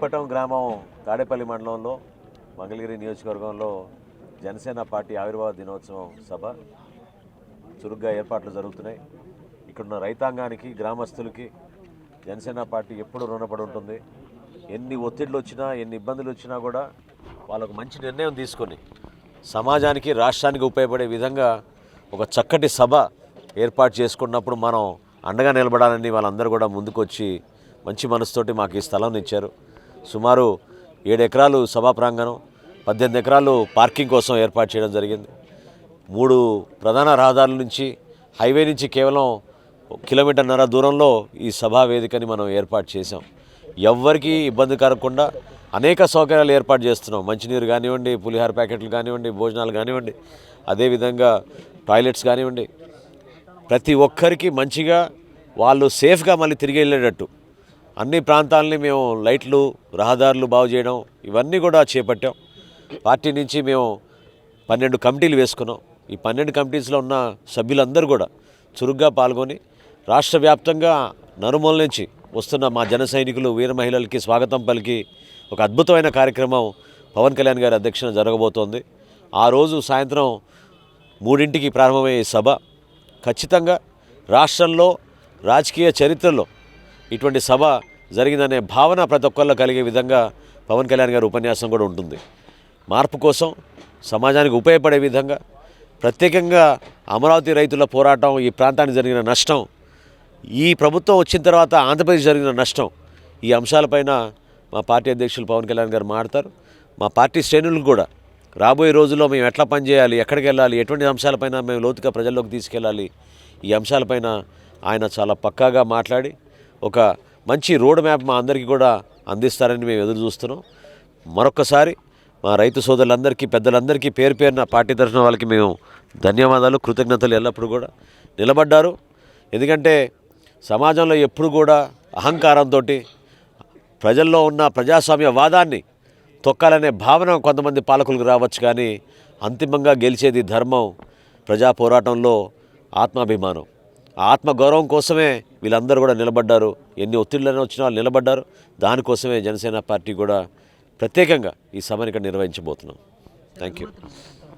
కుప్పటం గ్రామం తాడేపల్లి మండలంలో మంగళగిరి నియోజకవర్గంలో జనసేన పార్టీ ఆవిర్భావ దినోత్సవం సభ చురుగ్గా ఏర్పాట్లు జరుగుతున్నాయి. ఇక్కడున్న రైతాంగానికి గ్రామస్తులకి జనసేన పార్టీ ఎప్పుడు రుణపడి ఉంటుంది. ఎన్ని ఒత్తిళ్ళు వచ్చినా ఎన్ని ఇబ్బందులు వచ్చినా కూడా వాళ్ళకు మంచి నిర్ణయం తీసుకొని సమాజానికి రాష్ట్రానికి ఉపయోగపడే విధంగా ఒక చక్కటి సభ ఏర్పాటు చేసుకున్నప్పుడు మనం అండగా నిలబడాలని వాళ్ళందరూ కూడా ముందుకొచ్చి మంచి మనసుతోటి మాకు ఈ స్థలం ఇచ్చారు. సుమారు ఏడు ఎకరాలు సభా ప్రాంగణం పద్దెనిమిది ఎకరాలు పార్కింగ్ కోసం ఏర్పాటు చేయడం జరిగింది. మూడు ప్రధాన రహదారుల నుంచి హైవే నుంచి కేవలం కిలోమీటర్న్నర దూరంలో ఈ సభా వేదికని మనం ఏర్పాటు చేసాం ఎవ్వరికీ ఇబ్బంది కలగకుండా అనేక సౌకర్యాలు ఏర్పాటు చేస్తున్నాం. మంచినీరు కానివ్వండి పులిహార ప్యాకెట్లు కానివ్వండి భోజనాలు కానివ్వండి అదేవిధంగా టాయిలెట్స్ కానివ్వండి. ప్రతి ఒక్కరికి మంచిగా వాళ్ళు సేఫ్గా మళ్ళీ తిరిగి వెళ్ళేటట్టు అన్ని ప్రాంతాలని మేము లైట్లు రహదారులు బాగు చేయడం ఇవన్నీ కూడా చేపట్టాం. పార్టీ నుంచి మేము పన్నెండు కమిటీలు వేసుకున్నాం. ఈ పన్నెండు కమిటీస్లో ఉన్న సభ్యులందరూ కూడా చురుగ్గా పాల్గొని రాష్ట్ర వ్యాప్తంగా నరుమూల నుంచి వస్తున్న మా జన సైనికులు వీర మహిళలకి స్వాగతం పలికి ఒక అద్భుతమైన కార్యక్రమం పవన్ కళ్యాణ్ గారి అధ్యక్షన జరగబోతోంది. ఆ రోజు సాయంత్రం మూడింటికి ప్రారంభమయ్యే సభ. ఖచ్చితంగా రాష్ట్రంలో రాజకీయ చరిత్రలో ఇటువంటి సభ జరిగిందనే భావన ప్రతి ఒక్కళ్ళు కలిగే విధంగా పవన్ కళ్యాణ్ గారి ఉపన్యాసం కూడా ఉంటుంది. మార్పు కోసం సమాజానికి ఉపయోగపడే విధంగా ప్రత్యేకంగా అమరావతి రైతుల పోరాటం ఈ ప్రాంతానికి జరిగిన నష్టం ఈ ప్రభుత్వం వచ్చిన తర్వాత ఆంధ్రప్రదేశ్ జరిగిన నష్టం ఈ అంశాలపైన మా పార్టీ అధ్యక్షులు పవన్ కళ్యాణ్ గారు మాడతారు మా పార్టీ శ్రేణులకు కూడా రాబోయే రోజుల్లో మేము ఎట్లా పనిచేయాలి ఎక్కడికి వెళ్ళాలి ఎటువంటి అంశాలపైన మేము లోతుగా ప్రజల్లోకి తీసుకెళ్ళాలి ఈ అంశాలపైన ఆయన చాలా పక్కాగా మాట్లాడి ఒక మంచి రోడ్ మ్యాప్ మా అందరికీ కూడా అందిస్తారని మేము ఎదురు చూస్తున్నాం. మరొకసారి మా రైతు సోదరులందరికీ పెద్దలందరికీ పేరు పేరున పార్టీ తరఫున వాళ్ళకి మేము ధన్యవాదాలు కృతజ్ఞతలు ఎల్లప్పుడూ కూడా నిలబడ్డారు. ఎందుకంటే సమాజంలో ఎప్పుడు కూడా అహంకారంతో ప్రజల్లో ఉన్న ప్రజాస్వామ్య వాదాన్ని తొక్కాలనే భావన కొంతమంది పాలకులకు రావచ్చు కానీ అంతిమంగా గెలిచేది ధర్మం ప్రజా పోరాటంలో ఆత్మాభిమానం. ఆత్మగౌరవం కోసమే వీళ్ళందరూ కూడా నిలబడ్డారు. ఎన్ని ఒత్తిళ్ళని వచ్చినా వాళ్ళు నిలబడ్డారు. దానికోసమే జనసేన పార్టీ కూడా ప్రత్యేకంగా ఈ సభను ఇక్కడ నిర్వహించబోతున్నాం. Thank you